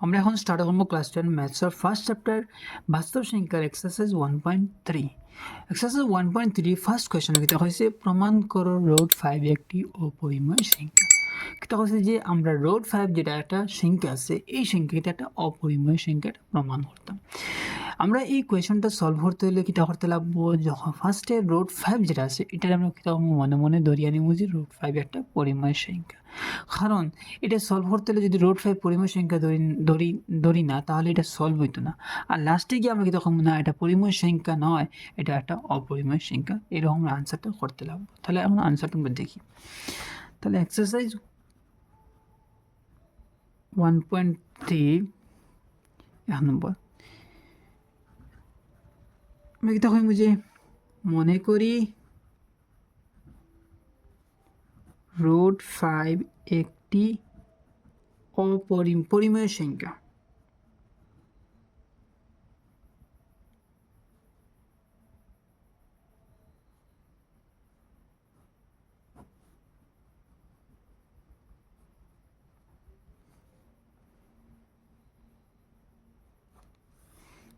আমরা এখন স্টার্ট করব ক্লাস টেন ম্যাথসের ফার্স্ট চ্যাপ্টার বাস্তব সংখ্যার exercise one point three exercise one point three first question কিতা হয়েছে প্রমাণ করো রোড ফাইভ একটি অপরিমেয় সংখ্যা। কিতা হয়েছে যে, আমরা রোড ফাইভ যেটা একটা সংখ্যা আছে, এই সংখ্যা সংখ্যাটা একটা অপরিমেয় সংখ্যা প্রমাণ করতাম। আমরা এই কোয়েশনটা সলভ করতে হলে কিতা করতে লাগবো? যখন ফার্স্টে রোড ফাইভ যেটা আছে এটা আমরা কিতা মনে মনে ধরিয়ে নিব যে রোড ফাইভ একটা পরিমেয় সংখ্যা। কারণ এটা সলভ করতে হলে যদি রোড ফাইভ পরিমেয় সংখ্যা ধরি ধরি ধরি না, তাহলে এটা সলভ হইতো না। আর লাস্টে গিয়ে আমরা কি তখন না, এটা পরিমেয় সংখ্যা নয়, এটা একটা অপরিমেয় সংখ্যা। এরকম আমরা আনসারটা করতে লাগবো। তাহলে এখন আনসারটা আমরা দেখি। তাহলে এক্সারসাইজ ওয়ান পয়েন্ট থ্রি এক নম্বর। তখন বুঝে, মনে করি রোড ফাইভ একটি অপরিম পরিমেয় সংখ্যা।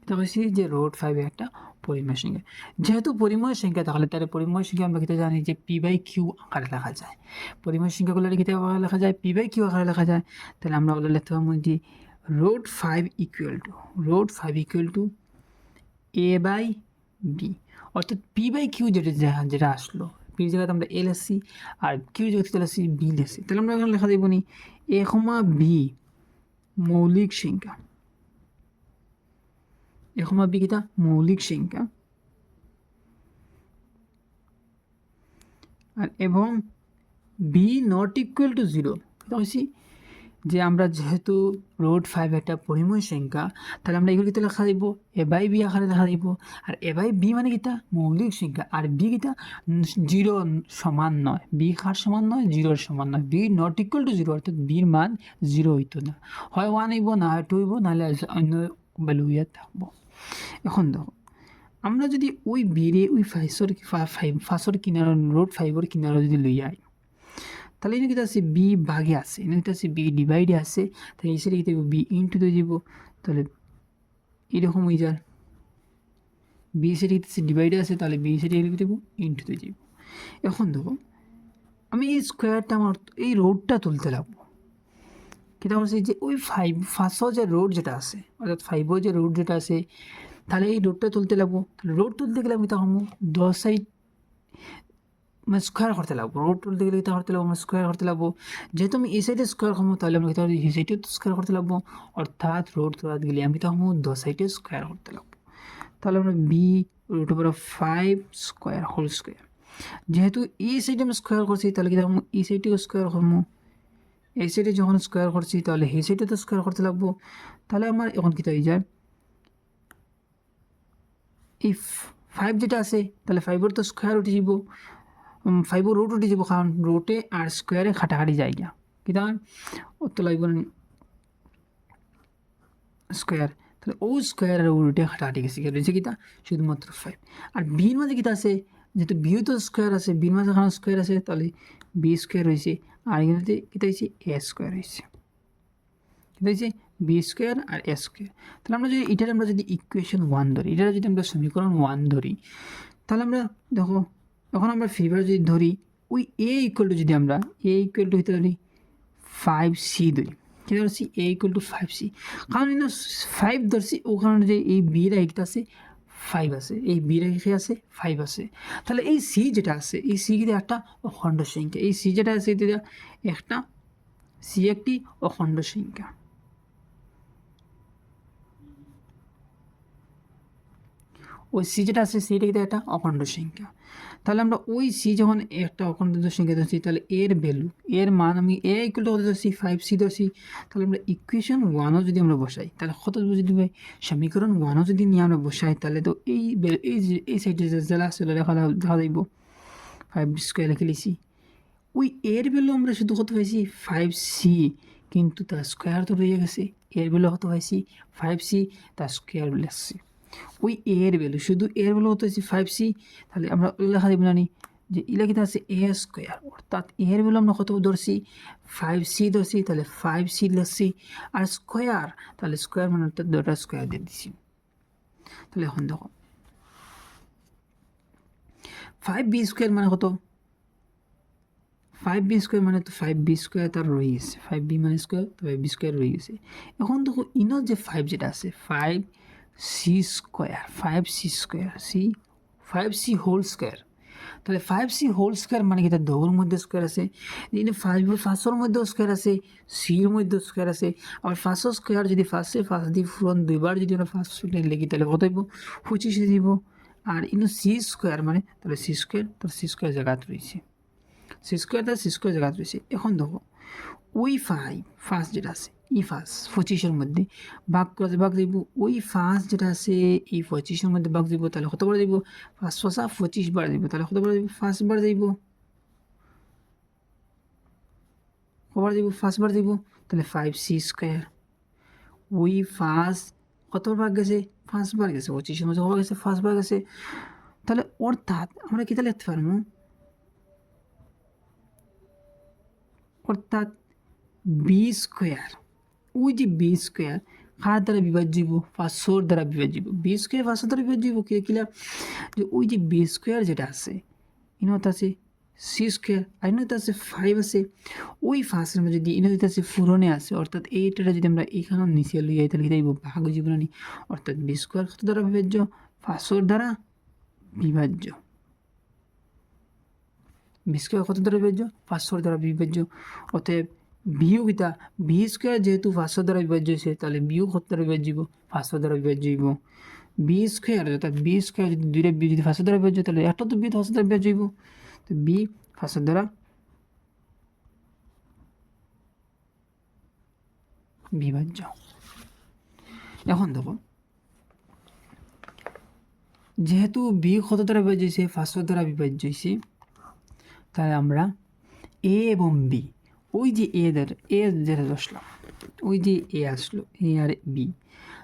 এটা হচ্ছে যে রোড ফাইভ একটা পরিমেয় সংখ্যা যেহেতু পরিমেয় সংখ্যা তাহলে তার পরিমেয় সংখ্যা আমরা কিতে জানি যে পি বাই কিউ আকারে লেখা যায়। পরিমেয় সংখ্যাগুলো কিতে আকারে লেখা যায়? পি বাই কিউ আকারে লেখা যায়। তাহলে আমরা ওগুলো লিখতে পারব যে root five equal to root five equal to A by B অর্থাৎ পি বাই কিউ যেটা যেটা আসলো পির জায়গাতে আমরা এল এসছি আর কিউ জায়গাতে চলে আসছি বি লেসি তাহলে আমরা এখানে লেখা দেবো নি এ কমা বি মৌলিক সংখ্যা। ভাবি কিতা মৌলিক সংখ্যা আর এবং B not equal to zero হয়েছি যে আমরা যেহেতু রোড ফাইভ একটা পরিময় সংখ্যা তাহলে আমরা এগুলো লেখা দিব এ বাই বি আকারে লেখা দিব আর এ বাই বি মানে কিতা মৌলিক সংখ্যা আর বি কিতা জিরো সমান নয় বি কার সমান নয় জিরোর সমান নয় B not equal to zero অর্থাৎ বির মান জিরো হইতো না হয় ওয়ান হইব না হয় টু হইব নাহলে অন্য ভ্যালু ইয়ে থাকব এখন দেখো, আমরা যদি ওই বিরে ওই ফাইসর ফাইভ ফাঁসর কিনার, রোড ফাইভর কিনারে যদি লই আই, তাহলে এনে কিতা আছে বি ভাগে আছে, এনে কিতা আছে বি ডিভাইডে আছে, তাহলে এই সাইডে কিতা বি ইন্টু দিয়ে যাব তাহলে এরকম হয়ে যায় বি কিতা আছে ডিভাইডে আছে, তাহলে বি সাইডে লিখে দেবো ইন্টু দিয়ে যাব এখন দেখো, আমি এই স্কোয়ারটা আমার, এই রোডটা তুলতে লাগবো। কিতা বলছি যে ওই ফাইভ ফার্স্ট যে রোড যেটা আছে, অর্থাৎ ফাইভও যে রোড যেটা আছে, তাহলে এই রোডটা তুলতে লাগবো। তাহলে রোড তুলতে গেলে আমি তখন দশ সাইড মানে স্কোয়ার করতে লাগবো। রোড তুলতে গেলে কিতা করতে লাগবো? আমরা স্কোয়ার করতে লাগবো। যেহেতু আমি এই সাইডে স্কোয়ার করব, তাহলে আমরা কিতা এই সাইডেও স্কোয়ার করতে লাগবো। অর্থাৎ রোড তোলাতে গেলে আমি তখন দশ সাইডে স্কোয়ার করতে লাগবো। তাহলে আমরা B root over five square whole square যেহেতু এই সাইডে আমি স্কোয়ার করছি, তাহলে কি এই সাইডেও স্কোয়ার করব। এই সাইডে যখন স্কোয়ার করছি, তাহলে এই সাইডে তো স্কোয়ার করতে লাগবো। তাহলে আমার এখন কী হয়ে যায়? এই ফাইভ যেটা আছে, তাহলে ফাইভের তো স্কোয়ার উঠে যাব ফাইভের রুট উঠে যাব কারণ রুটে আর স্কোয়ারে খাটাখাটি যায় গিয়া কিতা অত লাগবে না। স্কোয়ার তাহলে ও স্কোয়ার আর রুটে খাটাখাটি গেছে। কি রয়েছে কিতা শুধুমাত্র ফাইভ আর বির মাঝে কিতা আছে? যেহেতু বিও তো স্কোয়ার আছে বির মাঝে কারণ স্কোয়ার আছে, তাহলে বি স্কোয়ার হয়েছে আর এখানে কিতা হয়েছে? এ স্কোয়ার হয়েছে। কিতা হয়েছে? বি স্কোয়ার আর এ স্কোয়ার তাহলে আমরা যদি এটার আমরা যদি ইকুয়েশন ওয়ান ধরি, এটার যদি আমরা সমীকরণ ওয়ান ধরি, তাহলে আমরা দেখো, এখন আমরা ফিভার যদি ধরি, ওই এ ইকুয়াল টু যদি আমরা এ ইকুয়াল টু হইতে ধরি ফাইভ সি ধরি। কী ধরছি? A equal to five C কারণ ফাইভ ধরছি, ওখানে যে এই বির একটা আছে ফাইভ আছে, এই বি রেখে আছে? ফাইভ আছে। তাহলে এই সি যেটা আছে, এই সি কিন্তু একটা অখণ্ড সংখ্যা, এই সি যেটা আছে একটা সি একটি অখণ্ড সংখ্যা। ওই সি যেটা আছে সেটা কিন্তু একটা অখণ্ড সংখ্যা। তাহলে আমরা ওই সি যখন একটা অখণ্ড সংখ্যা ধরছি, তাহলে এর ভ্যালু এর মান আমি এ ইকুয়াল টু কত ধরছি? ফাইভ সি ধরছি। তাহলে আমরা ইকুয়েশন ওয়ানও যদি আমরা বসাই, তাহলে কত যদি সমীকরণ ওয়ানও যদি নিয়ে আমরা বসাই, তাহলে তো এই এই এই সাইডে জেলা আছে দেখা দেখা যাইব ফাইভ স্কোয়ার লিখে লিছি ওই এর ভ্যালু আমরা শুধু কত পাইছি? ফাইভ সি কিন্তু তার স্কোয়ার তো রয়ে গেছে। এর ভ্যালু কত পাইছি? ফাইভ সি তার স্কোয়ার লিখছি। ওই এ এর ভ্যালু শুধু এর ভ্যালু হয়েছে ফাইভ সি তাহলে আমরা লেখা দেবো জানি যে ইলা কিতা আছে এ স্কোয়ার অর্থাৎ এর বেলা আমরা কত ধরছি? ফাইভ সি ধরছি, তাহলে ফাইভ সি ধরছি, আর স্কোয়ার তাহলে স্কোয়ার মানে অর্থাৎ দুটা স্কোয়ার দিয়ে দিছি। তাহলে এখন দেখো ফাইভ বি স্কোয়ার মানে কত? ফাইভ বি স্কোয়ার মানে তো ফাইভ বি স্কোয়ার তার রয়ে গেছে। ফাইভ বি মানে স্কোয়ার ফাইভ বি স্কোয়ার রয়ে গেছে। এখন দেখো ইনত যে ফাইভ যেটা আছে five C square five C square C five C whole square তাহলে ফাইভ সি হোল স্কোয়ার মানে কি? তার দৌড়ের মধ্যে স্কোয়ার আছে যিনি ফাইভ ফার্স্টর মধ্যেও স্কোয়ার আছে সির মধ্যেও স্কোয়ার আছে। আবার ফার্স্ট স্কোয়ার যদি ফার্স্টে ফার্স্ট দিয়ে ফুরন দুইবার যদি আমরা ফার্স্ট লিখি, তাহলে কত হইব পঁচিশে দিব। আর ইনো সি স্কোয়ার মানে তাহলে সি স্কোয়ার তার সি স্কোয়ার জায়গাত রয়েছে। সি স্কোয়ার তার সি স্কোয়ার জায়গাত রয়েছে। এখন দেখো, ওই ফাইভ ফার্স্ট যেটা আছে ই ফার্স্ট পঁচিশের মধ্যে ভাগ করে ভাগ দিব ওই ফার্স্ট যেটা আছে এই পঁচিশের মধ্যে ভাগ দিব তাহলে কত বার দিব ফার্স্ট ফসা পঁচিশ বার দিব তাহলে কত বার দিব ফার্স্ট বার দিব কবার দিব ফার্স্ট বার দিব তাহলে ফাইভ সি স্কোয়ার ওই ফার্স্ট কতবার ভাগ গেছে ফার্স্ট বার গেছে পঁচিশের মধ্যে কবার গেছে ফার্স্ট বার গেছে তাহলে অর্থাৎ আমরা কি তাহলে লিখতে পারব অর্থাৎ বি স্কোয়ার ওই যে বি স্কোয়ার কার দ্বারা বিভাজ্য পাঁচশোর দ্বারা বিভাজ্য বি স্কোয়ার পাঁচশো দ্বারা বিভাজ্য কে কিলা যে ওই যে বি স্কোয়ার যেটা আছে ইনত আছে সি স্কোয়ার আর ইনত আছে ফাইভ আছে ওই ফার্স্টের মধ্যে যদি ইনত আছে ফুরনে আছে অর্থাৎ এইটা যদি আমরা এইখানে নিচে লই যাই তাহলে কি ভাগ জীবনী অর্থাৎ বি স্কোয়ার কত দ্বারা বিভাজ্য পাঁচশোর দ্বারা বিভাজ্য বি স্কোয়ার কত দ্বারা বিভাজ্য পাঁচশোর দ্বারা বিভাজ্য অতএব বিও কিতা বি স্কোয়ার যেহেতু পাঁচশো দ্বারা বিভাজ্য হয়েছে, তাহলে বিও কত দ্বারা বিভাজ্য হইব পাঁচশো দ্বারা বিভাজ্য হইব বি স্কোয়ার, অর্থাৎ বি স্কোয়ার যদি দুইটা বি যদি পাঁচশো দ্বারা বিভাজ্য, তাহলে একটা তো বি পাঁচশো দ্বারা বিভাজ্য হইব তো বি পাঁচশো দ্বারা বিভাজ্য। এখন দেখো, যেহেতু বি কত দ্বারা বিভাজ্য হয়েছে পাঁচশো দ্বারা বিভাজ্য হয়েছে, তাহলে আমরা এ এবং বি ওই যে এ দের এ যেটা ওই যে এ আসলো, এ আর বি।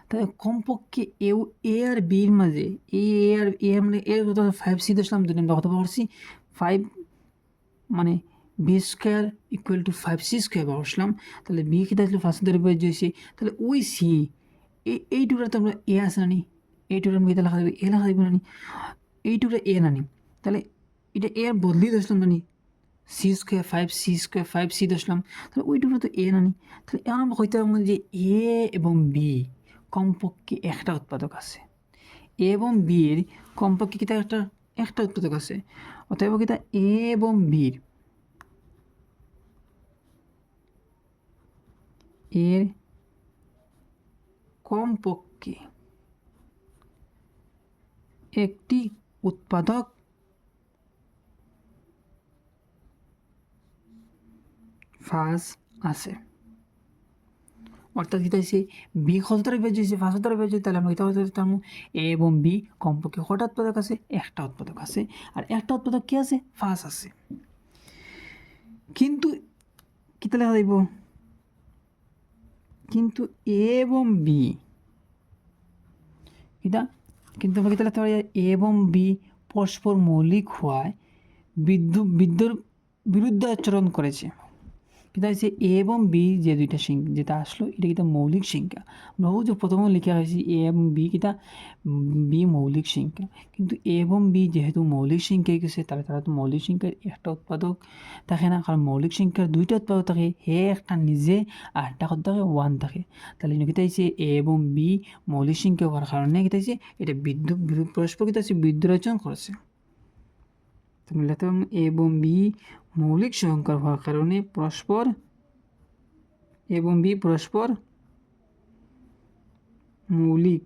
তাহলে কমপক্ষে এ এ আর বির মাঝে এই এ আর, এ মানে কত ফাইভ সি দশলাম আমরা কত পারছি ফাইভ মানে B square equal to five C square বসলাম। তাহলে বি কি আসলে ফার্স্ট ধরে বয়ে হয়েছে তাহলে ওই সি এই টুকরা তো আমরা এ আসে নানি এই টুকরা আমি লেখা দেবে এ লেখা দেবে নানি এই টুকরা এ নানি তাহলে এটা এ আর বদলি দশলাম নানি C square five C square five C দশলাম তাহলে ওইটুকু তো এ নানি তাহলে আমরা কইতে পারব যে এ এবং বি কমপক্ষে একটা উৎপাদক আছে। এ এবং বির কমপক্ষে কিতা একটা একটা উৎপাদক আছে? অতএব কিতা এ এবং বির এর কমপক্ষে একটি উৎপাদক ফাঁস আছে। অর্থাৎ যেটা হচ্ছে বি কতটা বেজ হয়েছে ফার্স্ট দ্বারা বেজ তাহলে আমরা এটা হতে পারতাম এ এবং বি কমপক্ষে কটা উৎপাদক আছে, একটা উৎপাদক আছে। আর একটা উৎপাদক কি আছে? ফাঁস আছে। কিন্তু কী তাহলে দিব কিন্তু এ এবং বি এটা কিন্তু আমরা কি তাহলে এ এবং বি পরস্পর মৌলিক হওয়ায় বিদ্যুৎ বিদ্যুৎ বিরুদ্ধে আচরণ করেছে। কিন্তু হচ্ছে এ এবং বি যে দুইটা সংখ্যা যেটা আসলো, এটা কিন্তু মৌলিক সংখ্যা বহু যে প্রথমে লেখা হয়েছে এ এবং বি কিটা বি মৌলিক সংখ্যা কিন্তু এ এবং বি যেহেতু মৌলিক সংখ্যা গেছে, তাহলে তারা তো মৌলিক সংখ্যার একটা উৎপাদক থাকে না। কারণ মৌলিক সংখ্যার দুইটা উৎপাদক থাকে, হে একটা নিজে আর একটা কত থাকে, ওয়ান থাকে। তাহলে কিতা হচ্ছে এ এবং বি মৌলিক সংখ্যা হওয়ার কারণে কিতা হচ্ছে এটা বিদ্যুৎ পরস্পর কিতা হচ্ছে বিদ্যুৎ রচনা করেছে। তুমি এ এবং বি মৌলিক সংখ্যা হওয়ার কারণে পরস্পর এবং বি পরস্পর মৌলিক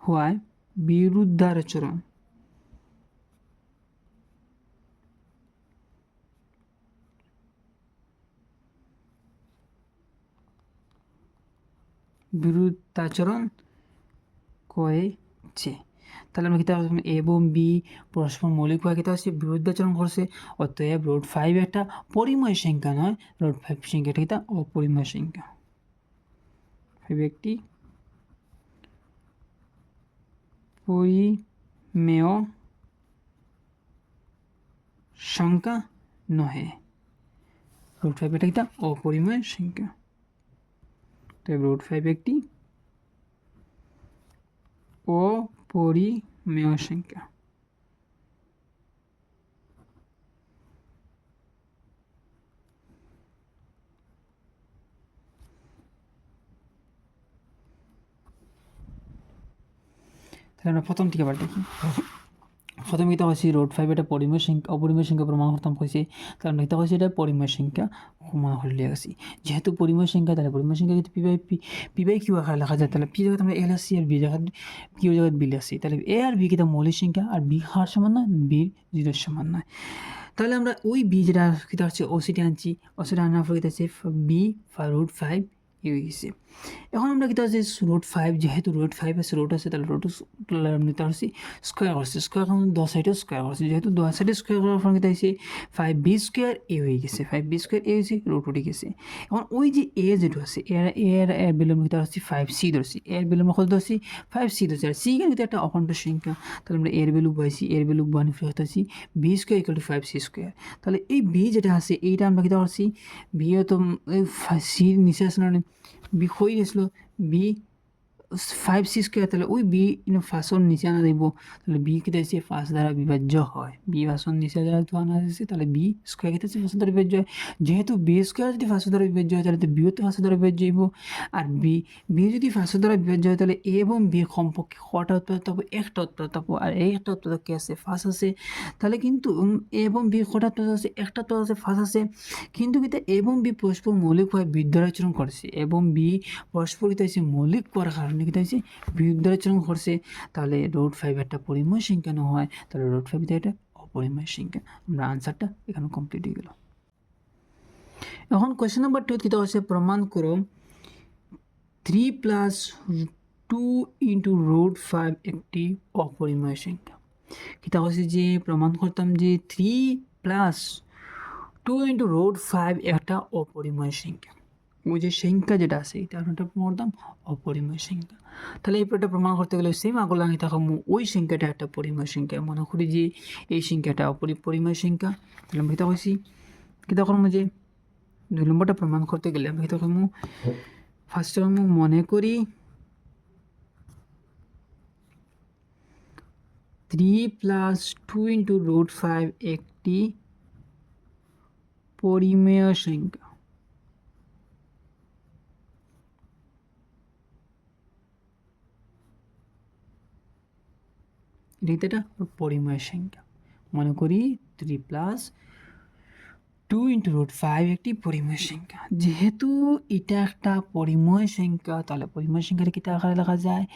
হওয়ায় বিরুদ্ধাচরণ বিরুদ্ধাচরণ করেছে তাহলে আমরা কিতা এ এবং বি, পরস্পর মৌলিক হয়ে কিতা হচ্ছে বিরুদ্ধাচরণ করছে। অতএব রোড ফাইভ একটা পরিময় সংখ্যা নয়, রোড ফাইভ সংখ্যাটা কিতা? অপরিময় সংখ্যা। ফাইভ একটি মেয় সংখ্যা নহে। রুট ফাইভ এটা একটা অপরিমেয় সংখ্যা। তাই রুট ফাইভ একটি অপরিমেয় সংখ্যা তাহলে আমরা প্রথম থেকে আবার দেখি। প্রথমে কিতা হয়েছে রোড ফাইভ এটা পরিমেয় সংখ্যা, অপরিমেয় সংখ্যা প্রমাণ করতাম হয়েছে তাহলে আমরা কিতা হয়েছে এটা পরিমেয় সংখ্যা। প্রমাণ করে লিয়ে যেহেতু পরিমেয় সংখ্যা তাহলে পরিমেয় সংখ্যা যদি P by P P Q আকারে লেখা যায় তাহলে পি জায়গায় আমরা এল আসি আর বি জায়গায় কিউ জায়গায় বিল আসি তাহলে এ আর বি কিতা মৌলিক সংখ্যা আর বি হার সমান নয় বি জিরোর সমান নয় তাহলে আমরা ওই বি যেটা কিতা হচ্ছে ওসিটি আনছি ওসিটা আনার পর কিতা হচ্ছে বি রুট ফাইভ, ইউ হিসেবে এখন আমরা কিতা হচ্ছে রোড ফাইভ যেহেতু রোড ফাইভ আছে রোড আছে, তাহলে রোড নিতে পারছি স্কোয়ার করছে স্কোয়ার এখন দশ সাইডে স্কোয়ার করছে যেহেতু দশ সাইডে স্কোয়ার করার ফলে কিতা হয়েছে ফাইভ বি স্কোয়ার এ হয়ে গেছে। ফাইভ বি স্কোয়ার এ হয়েছে রোড উঠে গেছে। এখন ওই যে এ যেটা আছে এর এর এর বিলম্ব কিতা হচ্ছে ফাইভ সি ধরছি এর বিলম্ব কত ধরছি ফাইভ সি ধরছি আর সি কিন্তু একটা অখণ্ড সংখ্যা। তাহলে আমরা এর ভ্যালু পাইছি এর value one হতেছি B square equal to five C square তাহলে এই বি যেটা আছে, এইটা আমরা কিতা করছি বি তো সির নিচে আসলে বি হয়ে গেছিল বি ফাইভ সি স্কোয়ার তাহলে ওই বি ফাঁসর নিচে আনা দিব। তাহলে বি কেটে আছে ফাঁস দ্বারা বিভাজ্য হয়। বি ফাঁসর নিচে দ্বারা তো আনা যাচ্ছে তাহলে বি স্কোয়ার কেটে ফাঁসর দ্বারা বিভাজ্য হয়। যেহেতু বি স্কোয়ার যদি ফাঁসর দ্বারা বিভাজ্য হয়, তাহলে তো বিও তো ফাঁসর দ্বারা বিভাজ্য হইব। আর বি বি যদি ফাঁসর দ্বারা বিভাজ্য হয়, তাহলে এ এবং বি কমপক্ষে কটা উৎপাদক পাবো একটা উৎপাদক পাবো আর এই একটা উৎপাদক কে আছে? ফাঁস আছে। তাহলে কিন্তু এ এবং বি কটা উৎপাদক আছে? একটা উৎপাদক আছে, ফাঁস আছে। কিন্তু কিন্তু এবং বি পরস্পর মৌলিকভাবে বিদ্যাচরণ করছে। এবং বি পরস্পর মৌলিক করার কারণে কিতা হয়েছে? বিদ্যাচরণ করছে তাহলে রোড ফাইভ একটা পরিময় সংখ্যা হয়? তাহলে রোড ফাইভ এটা অপরিময় সংখ্যা আমরা আনসারটা এখানে কমপ্লিট হয়ে গেল। এখন কোয়েশ্চেন নাম্বার টু কিতা হচ্ছে প্রমাণ করো। Three plus two into root five একটি অপরিময় সংখ্যা কিতা হচ্ছে যে প্রমাণ করতাম যে three plus two into root five একটা অপরিময় সংখ্যা যে সংখ্যা যেটা আছে এটা আমরা পড়তাম অপরিময় সংখ্যা তাহলে এই এটা প্রমাণ করতে গেলে সেম আগল থাকাম ওই সংখ্যাটা একটা পরিময় সংখ্যা মনে করি যে এই সংখ্যাটা অপরি পরিময় সংখ্যা তাহলে আমি কইছি কিতা করব যে দুই নম্বরটা প্রমাণ করতে গেলে আমি করব ফার্স্ট আমি মনে করি three plus two into root five একটি পরিমেয় সংখ্যা এটা পরিমেয় সংখ্যা। মনে করি three plus two into root five একটি পরিমেয় সংখ্যা। যেহেতু এটা একটা পরিমেয় সংখ্যা, তাহলে পরিমেয় সংখ্যাটা কিতা আকারে লেখা যায়?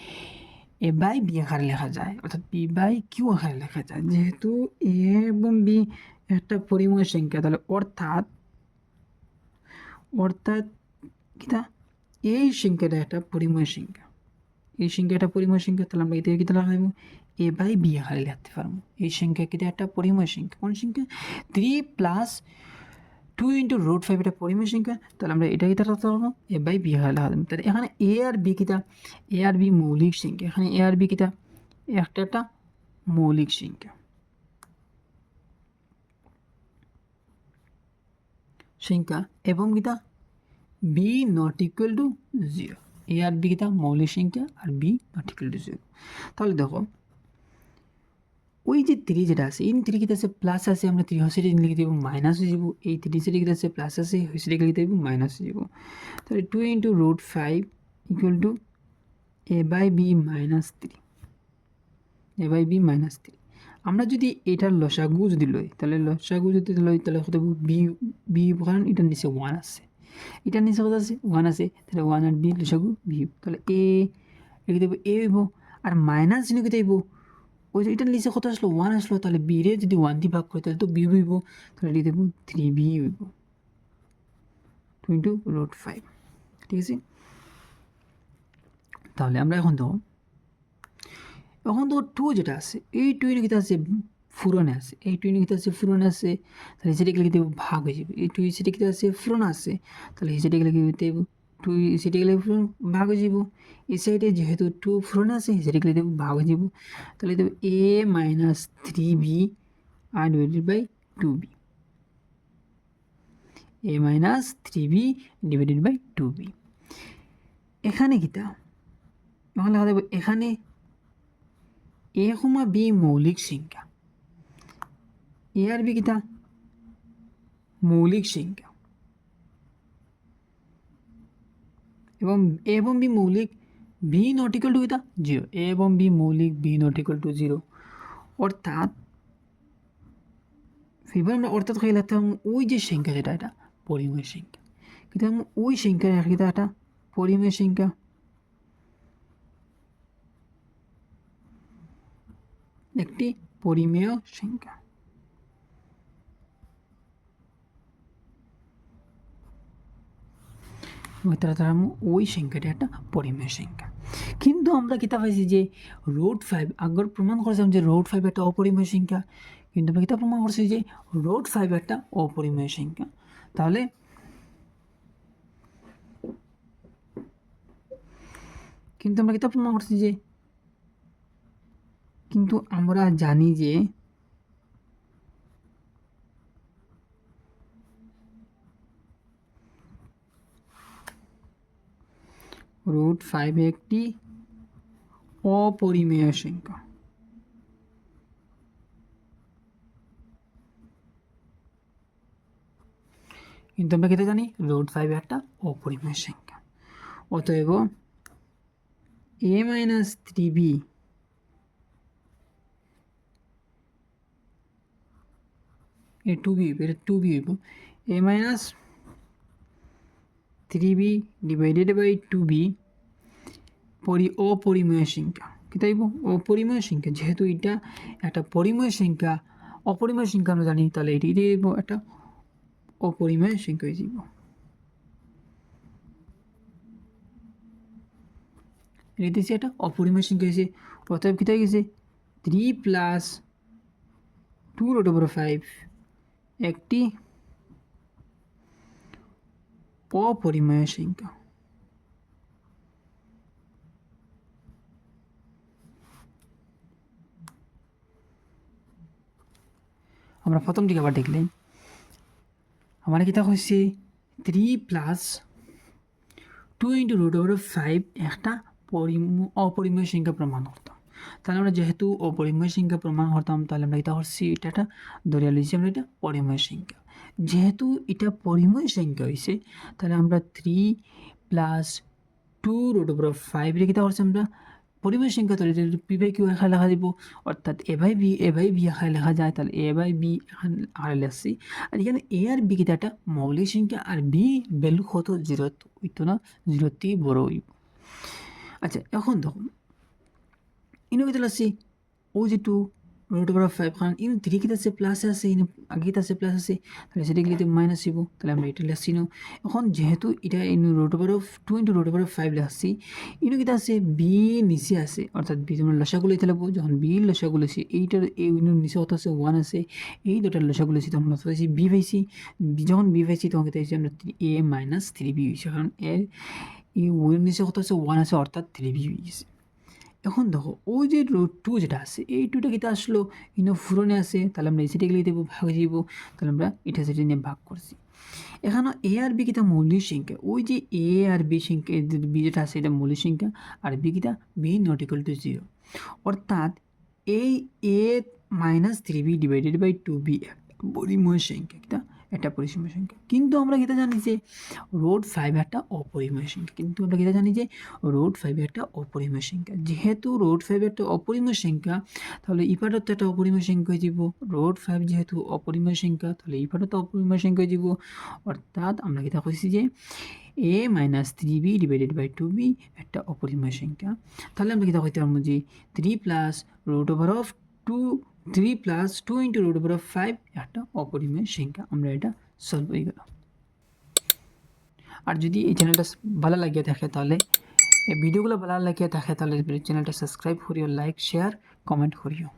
এ বাই বি আকারে লেখা যায়, অর্থাৎ বি বাই কিউ আকারে লেখা যায়। যেহেতু এ এবং বি একটা পরিমেয় সংখ্যা, তাহলে অর্থাৎ অর্থাৎ কিতা এই সংখ্যাটা একটা পরিমেয় সংখ্যা। এই সংখ্যাটা পরিমেয় সংখ্যা, তাহলে আমরা এতে কিতা লাগাইব এ বাই বি আকারে লিখতে পারব। এই সংখ্যা কিতা একটা পরিমেয় সংখ্যা। কোন সংখ্যা? Three plus two into root five এটা পরিমেয় সংখ্যা। তাহলে আমরা এটা কিতা রাখতে পারব? এ বাই বি লাগাতে তাহলে এখানে এ আর বি কিতা এ আর বি মৌলিক সংখ্যা। এখানে এ আর বি কিতা একটা একটা মৌলিক সংখ্যা। সংখ্যা এবং কিতা B not equal to zero A R B কিতা মৌলিক সংখ্যা। আর B not equal to zero তাহলে দেখো ওই যে থ্রি যেটা আছে এই থ্রি কিতা আছে প্লাস আছে, আমরা থ্রি হসে লিখে দেবো মাইনাস হয়ে যাব। এই থ্রি সেটা কিতা আছে প্লাস আছে হসে লিখে দেবো মাইনাস হয়ে যাব। তাহলে two into root five equal to A by B minus three A by B minus three আমরা যদি এটার লসাগু যদি লই, তাহলে লসাগু যদি লই, তাহলে হতে বি বি কারণ এটার নিচে ওয়ান আছে। এটার নিচে কত আছে? ওয়ান আছে। তাহলে ওয়ান আর বি লসাগু বি তাহলে এ লিখে দেবো এ হইব, আর মাইনাস কেটে হইব? ওই যে এটার নিচে কত আসলো? ওয়ান আসলো, তাহলে বি রে যদি ওয়ান দিয়ে ভাগ করে, তাহলে তো বি হইব। তাহলে লিখে দেবো থ্রি বি হইব। টু ইন্টু রুট ফাইভ ঠিক আছে? তাহলে আমরা এখন দেখো এখন তো টু যেটা আছে, এই টু কিতা আছে ফুরনে আছে, এই টু কিতা আছে ফুরনে আছে, তাহলে সেটা লিখে দেবো ভাগ হয়ে যাবে। এই টু সেটা কিতা আছে ফুরন আছে, তাহলে সেটা লিখে দেবো টু সেটি গেলে ভাগ যাব এই সাইডে যেহেতু টু ফোরন আছে সেটি গেলে দেবো ভাগ যাব তাহলে দেবো A minus three B R divided by two B A minus three B divided by two B এখানে কিতা এখন লেখা দেবো এখানে এ কমা বি মৌলিক সংখ্যা। এ আর বি কিতা মৌলিক সংখ্যা। এবং এ এবং বি মৌলিক বি নট ইকুয়াল টু কিতা? জিরো এ এবং বি মৌলিক B not equal to zero অর্থাৎ এবার আমরা অর্থাৎ হয়ে লাগতাম ওই যে সংখ্যা যেটা, এটা পরিমেয় সংখ্যা। কিন্তু ওই সংখ্যা কিতা, এটা পরিমেয় সংখ্যা। একটি পরিমেয় সংখ্যা। তারা ওই সংখ্যাটা একটা পরিমেয় সংখ্যা। কিন্তু আমরা কিতা পাইছি যে রোড ফাইভ আগর প্রমাণ করেছিলাম যে রোড ফাইভ একটা অপরিমেয় সংখ্যা। কিন্তু আমরা কিতা প্রমাণ করছি যে রোড ফাইভ একটা অপরিমেয় সংখ্যা। তাহলে কিন্তু আমরা কিতা প্রমাণ করছি যে কিন্তু আমরা জানি যে রুট ফাইভ একটি অপরিমেয় সংখ্যা। কিন্তু আমরা কেটে জানি, রুট ফাইভ একটা অপরিমেয় সংখ্যা। অতএব A minus three B A two B এটা two B A minus three B divided by two B পরি অপরিমেয় সংখ্যা। কী তাইব অপরিমেয় সংখ্যা। যেহেতু এটা একটা পরিমেয় সংখ্যা, অপরিমেয় সংখ্যা আমরা জানি, তাহলে এটি দিব একটা অপরিমেয় সংখ্যা হয়ে যাব। এটি একটা অপরিমেয় সংখ্যা হয়েছে। অতএব কী গেছে? Three plus two root over five একটি অপরিমেয় সংখ্যা আমরা প্রথম দিকে আবার দেখলেন আমার কিতা হচ্ছে three plus two into root over five একটা অপরিমেয় সংখ্যা প্রমাণ করতাম তাহলে আমরা যেহেতু অপরিমেয় সংখ্যা প্রমাণ করতাম তাহলে আমরা এটা হচ্ছে এটা একটা ধরিয়া লিখছি আমরা এটা পরিমেয় সংখ্যা যেহেতু এটা পরিমেয় সংখ্যা হয়েছে তাহলে আমরা three plus two root over five রেখে দেওয়া আমরা। পরিমেয় সংখ্যা তৈরি পি বাই কিউ এখানে লেখা দিব, অর্থাৎ A by B A by B এখানে লেখা যায়, তাহলে এ বাই বি এখানে আড়াই লেখছি। আর এখানে এ আর বি কিটা একটা মৌলিক সংখ্যা, আর বি ভ্যালু কত? জিরো হইতো না জিরোতে বড় হইব। আচ্ছা এখন দেখুন ইনো কিতা লাগছি ও যে টু রুট ওভার ফাইভ কারণ ইনো থ্রি কিতা আছে প্লাস আছে ইনো আগে কিতা আছে প্লাস আছে তাহলে সেটা গেলে মাইনাস হইব তাহলে আমরা এটা লেখছি নো এখন যেহেতু এটা ইনো root over two into root over five লেখছি ইনো কিতা আছে বি নিচে আছে অর্থাৎ বি তোমরা লসাগুলো এটা লাগবো যখন বি লসাগুলো আছে এইটার এই ইনোর নিচে কত আছে ওয়ান আছে এই দুটার লসাগুলো আছে তখন কত পাইছি বি পাইছি যখন বি পাইছি তখন কিতা হয়েছে আমরা এ মাইনাস থ্রি বি হয়েছে কারণ এর এই ওয়ের নিচে কত আছে ওয়ান আছে অর্থাৎ থ্রি বি হয়েছে এখন দেখো, ওই যে টু যেটা আছে, এই টুটা কিতা আসলো? ইনো ফুরনে আছে, তাহলে আমরা সেটা গেলে দেবো ভাগ দিব তাহলে আমরা এটা সেটা নিয়ে ভাগ করছি। এখানে এ আর বি কিতা? মৌলিক সংখ্যা। ওই যে এ আর বি সংখ্যা বি যেটা আছে, এটা মৌলিক সংখ্যা, আর বি কিতা? B not equal to zero অর্থাৎ এই A minus three B divided by two B পরিময় সংখ্যা কিতা? একটা পরিসীমা সংখ্যা। কিন্তু আমরা কিতা জানি যে রোড ফাইভ একটা অপরিমেয় সংখ্যা। কিন্তু আমরা কিতা জানি যে রোড ফাইভ একটা অপরিমেয় সংখ্যা। যেহেতু রোড ফাইভ একটা অপরিমেয় সংখ্যা, তাহলে তো একটা অপরিমেয় সংখ্যা হয়ে যাব রোড ফাইভ যেহেতু অপরিমেয় সংখ্যা, তাহলে ইপারত তো অপরিমেয় সংখ্যা হয়ে যাব অর্থাৎ আমরা কিতা কইছি যে A minus three B divided by two B একটা অপরিমেয় সংখ্যা। তাহলে আমরা কিতা কইতে পারব যে three plus root over of two three plus two into root over five একটা অপরিমেয় সংখ্যা। আমরা এটা সলভ হয়ে গেল। আর যদি এই চ্যানেলটা ভালো লাগিয়ে থাকে তাহলে, এই ভিডিওগুলো ভালো লাগিয়ে থাকে তাহলে চ্যানেলটা সাবস্ক্রাইব করিও লাইক শেয়ার কমেন্ট করিও।